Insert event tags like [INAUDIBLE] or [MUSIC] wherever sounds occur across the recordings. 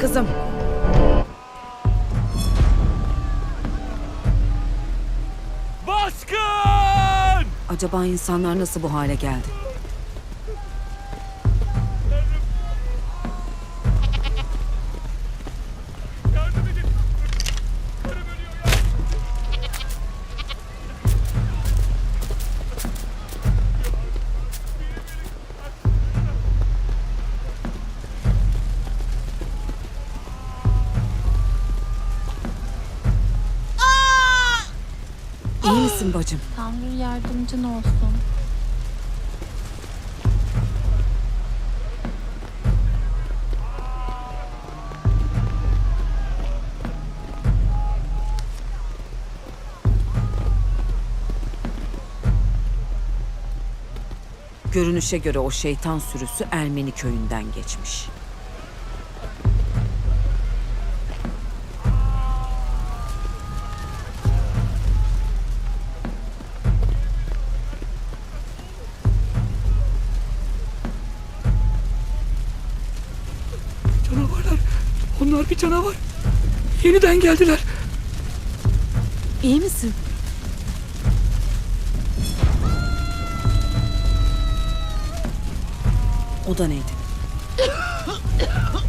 Kızım. Baskın! Acaba insanlar nasıl bu hale geldi? Yardımcın olsun. Görünüşe göre o şeytan sürüsü Ermeni köyünden geçmiş. Canavar! Yeniden geldiler! İyi misin? O da neydi? [LAUGHS]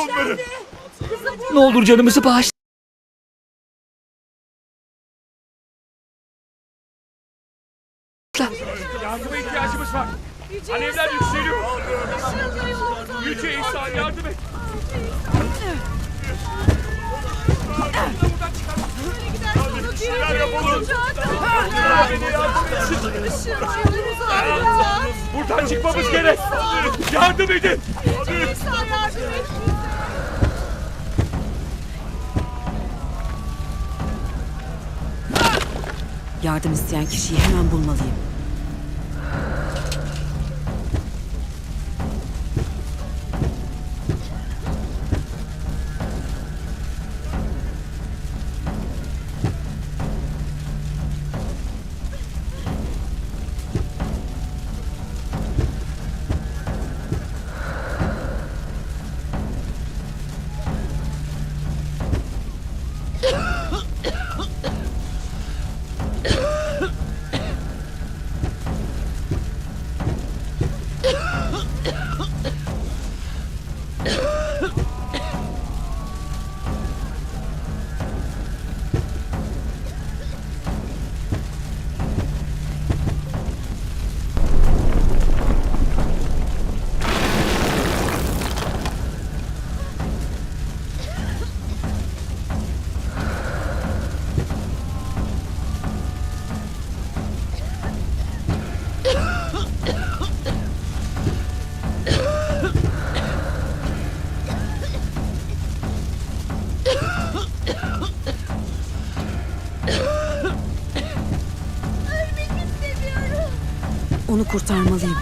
onları. Ne olur canımızı bağışla. Yardıma ihtiyacımız var. Alevler yükseliyor. Yüce İsa yardım et. Hadi bir şeyler Buradan çıkmamız gerek. Yardım edin. Yardım isteyen kişiyi hemen bulmalıyım. Onu kurtarmalıyım.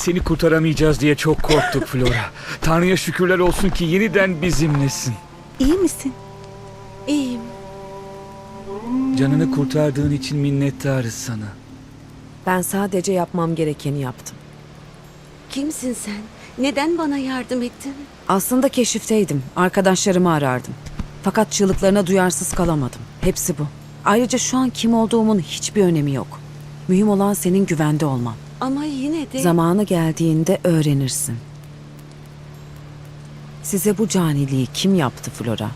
Seni kurtaramayacağız diye çok korktuk Flora. Tanrı'ya şükürler olsun ki yeniden bizimlesin. İyi misin? İyiyim. Canını kurtardığın için minnettarız sana. Ben sadece yapmam gerekeni yaptım. Kimsin sen? Neden bana yardım ettin? Aslında keşifteydim. Arkadaşlarımı arardım. Fakat çığlıklarına duyarsız kalamadım. Hepsi bu. Ayrıca şu an kim olduğumun hiçbir önemi yok. Mühim olan senin güvende olman. Ama yine de... Zamanı geldiğinde öğrenirsin. Size bu caniliği kim yaptı Flora?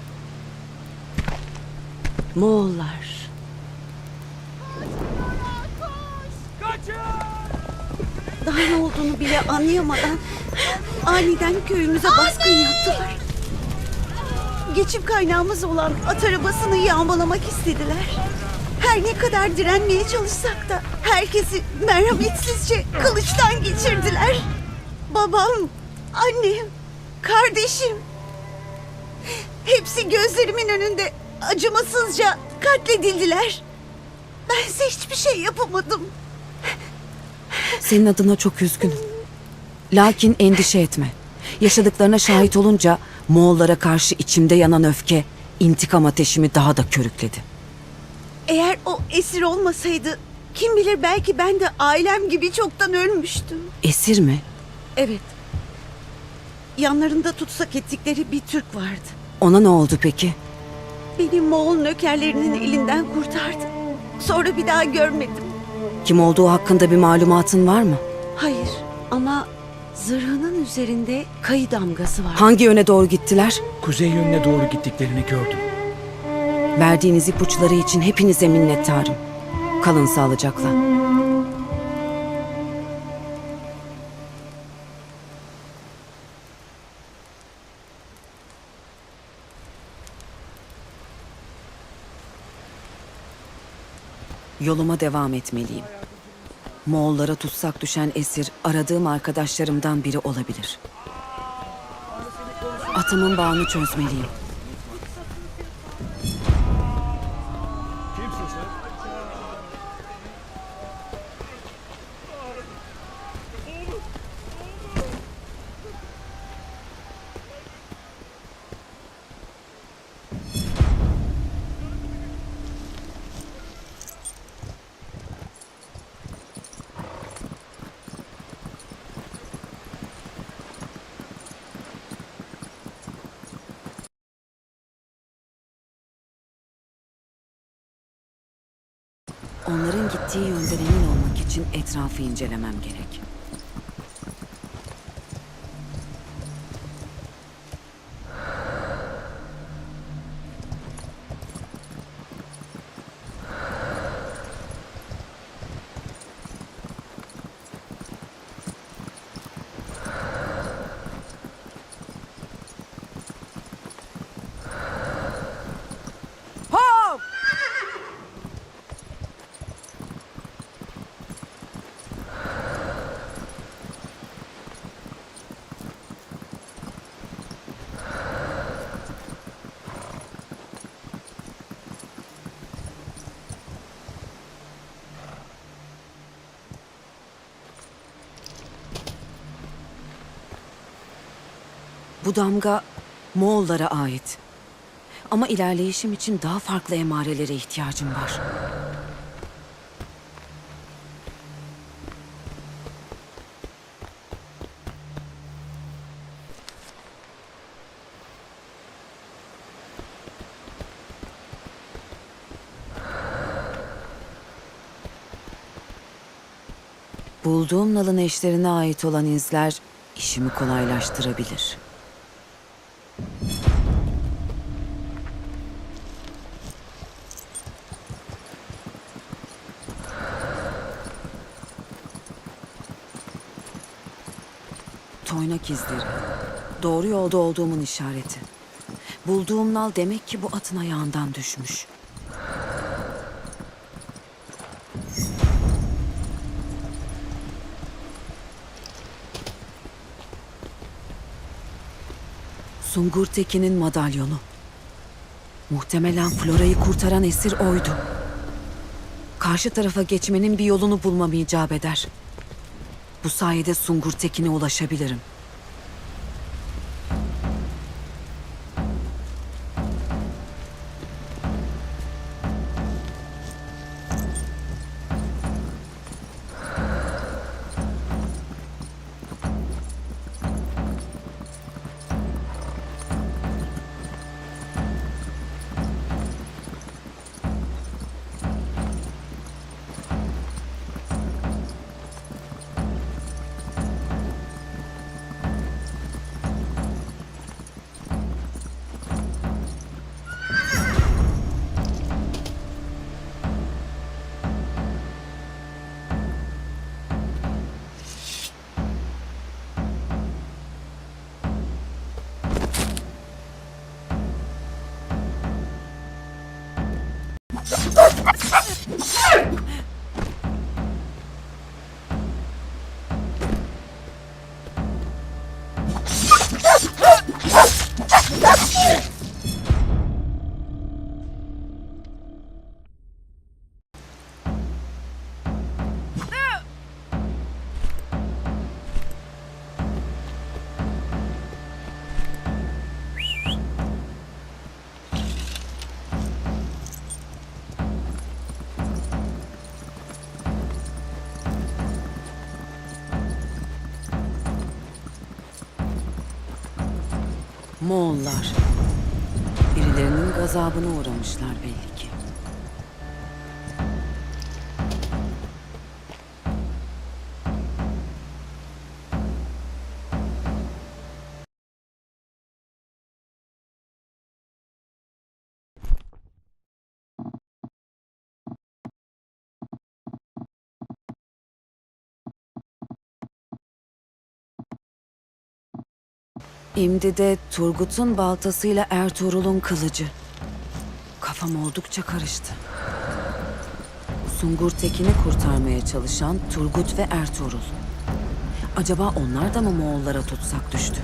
Moğollar. Daha ne olduğunu bile anlayamadan aniden köyümüze baskın yaptılar. Geçim kaynağımız olan at arabasını yağmalamak istediler. Her ne kadar direnmeye çalışsak da herkesi merhametsizce kılıçtan geçirdiler. Babam, annem, kardeşim. Hepsi gözlerimin önünde acımasızca katledildiler. Bense hiçbir şey yapamadım. Senin adına çok üzgünüm. Lakin endişe etme. Yaşadıklarına şahit olunca Moğollara karşı içimde yanan öfke intikam ateşimi daha da körükledi. Eğer o esir olmasaydı kim bilir belki ben de ailem gibi çoktan ölmüştüm. Esir mi? Evet. Yanlarında tutsak ettikleri bir Türk vardı. Ona ne oldu peki? Beni Moğol nökerlerinin elinden kurtardı. Sonra bir daha görmedim. Kim olduğu hakkında bir malumatın var mı? Hayır ama zırhının üzerinde kayı damgası var. Hangi yöne doğru gittiler? Kuzey yönüne doğru gittiklerini gördüm. Verdiğiniz ipuçları için hepinize minnettarım. Kalın sağlıcakla. Yoluma devam etmeliyim. Moğollara tutsak düşen esir aradığım arkadaşlarımdan biri olabilir. Atımın bağını çözmeliyim. Onların gittiği yönden emin olmak için etrafı incelemem gerek. Bu damga Moğollara ait. Ama ilerleyişim için daha farklı emarelere ihtiyacım var. Bulduğum nalın eşlerine ait olan izler işimi kolaylaştırabilir.'' Toynak izleri. Doğru yolda olduğumun işareti. Bulduğum nal demek ki bu atın ayağından düşmüş. Sungur Tekin'in madalyonu. Muhtemelen Flora'yı kurtaran esir oydu. Karşı tarafa geçmenin bir yolunu bulmam icap eder. Bu sayede Sungur Tekin'e ulaşabilirim. Gazabına uğramışlar belli ki. Şimdi de Turgut'un baltasıyla Ertuğrul'un kılıcı. Kafam oldukça karıştı. Sungur Tekin'i kurtarmaya çalışan Turgut ve Ertuğrul. Acaba onlar da mı Moğollara tutsak düştü?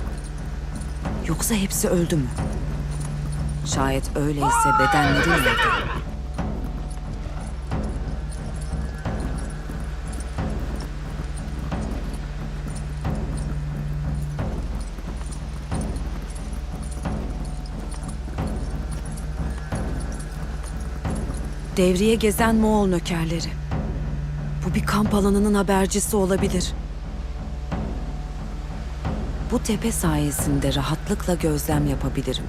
Yoksa hepsi öldü mü? Şayet öyleyse bedenleri nerede? Devriye gezen Moğol nökerleri. Bu bir kamp alanının habercisi olabilir. Bu tepe sayesinde rahatlıkla gözlem yapabilirim.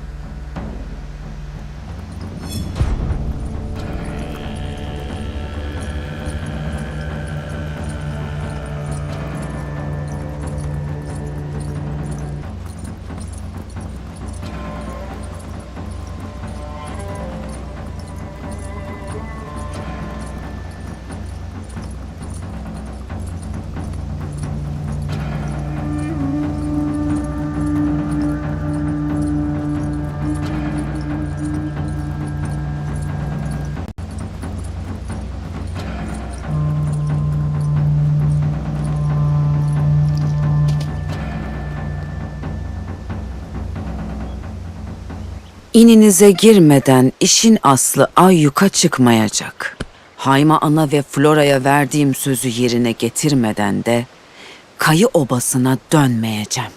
İninize girmeden işin aslı ayyuka çıkmayacak. Hayma ana ve Flora'ya verdiğim sözü yerine getirmeden de kayı obasına dönmeyeceğim.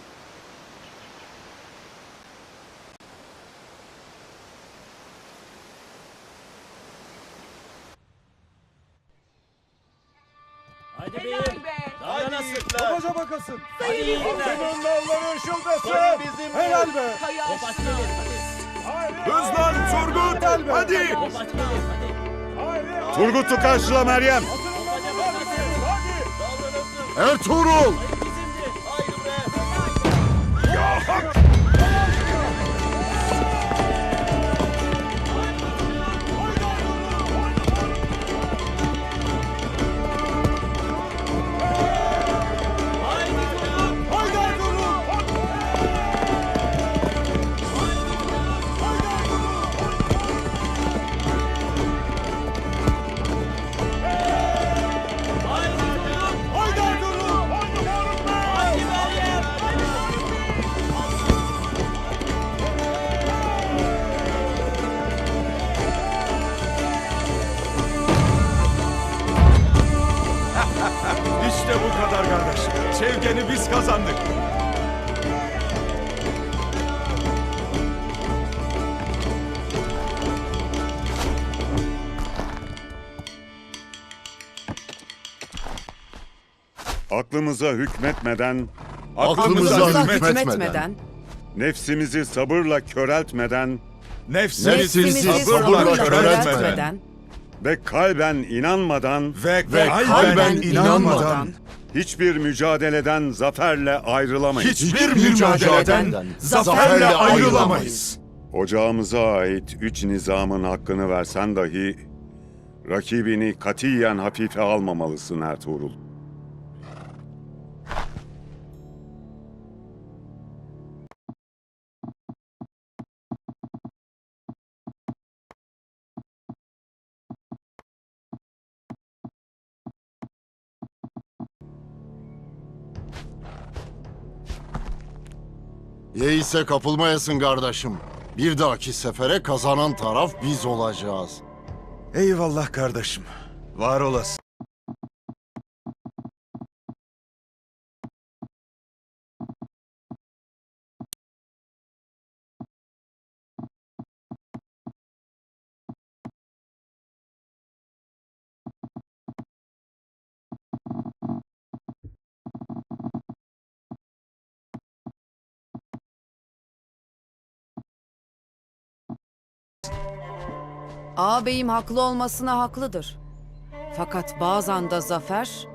Topaza bakasın. Senin nalları ışıldasın. Helal be. Hızlan Turgut. Hadi. Turgut'u karşıla Meryem. Hadi. Ertuğrul! Biz kazandık. Aklımıza hükmetmeden, Aklımıza Aklımıza hükmetmeden, hükmetmeden, nefsimizi sabırla köreltmeden Nefsimizi, nefsimizi sabırla sabırla köreltmeden. köreltmeden. ve kalben inanmadan ve, ve kalben, kalben inanmadan hiçbir mücadeleden zaferle ayrılamayız. hiçbir mücadeleden zaferle ayrılamayız. Ocağımıza ait üç nizamın hakkını versen dahi rakibini katiyen hafife almamalısın Ertuğrul. Yeise kapılmayasın kardeşim. Bir dahaki sefere kazanan taraf biz olacağız. Eyvallah kardeşim. Var olasın. Ağabeyim haklı olmasına haklıdır. Fakat bazen de zafer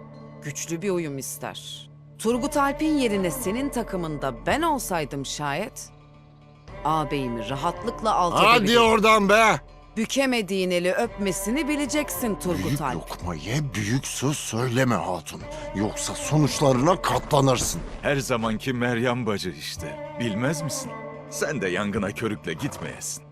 güçlü bir uyum ister. Turgut Alp'in yerine senin takımında ben olsaydım şayet ağabeyimi rahatlıkla alt Hadi edebilirdim. oradan be! Bükemediğin eli öpmesini bileceksin Turgut Büyük Alp. lokma ye, büyük söz söyleme hatun. Yoksa sonuçlarına katlanırsın. Her zamanki Meryem bacı işte. Bilmez misin? Sen de yangına körükle gitmeyesin.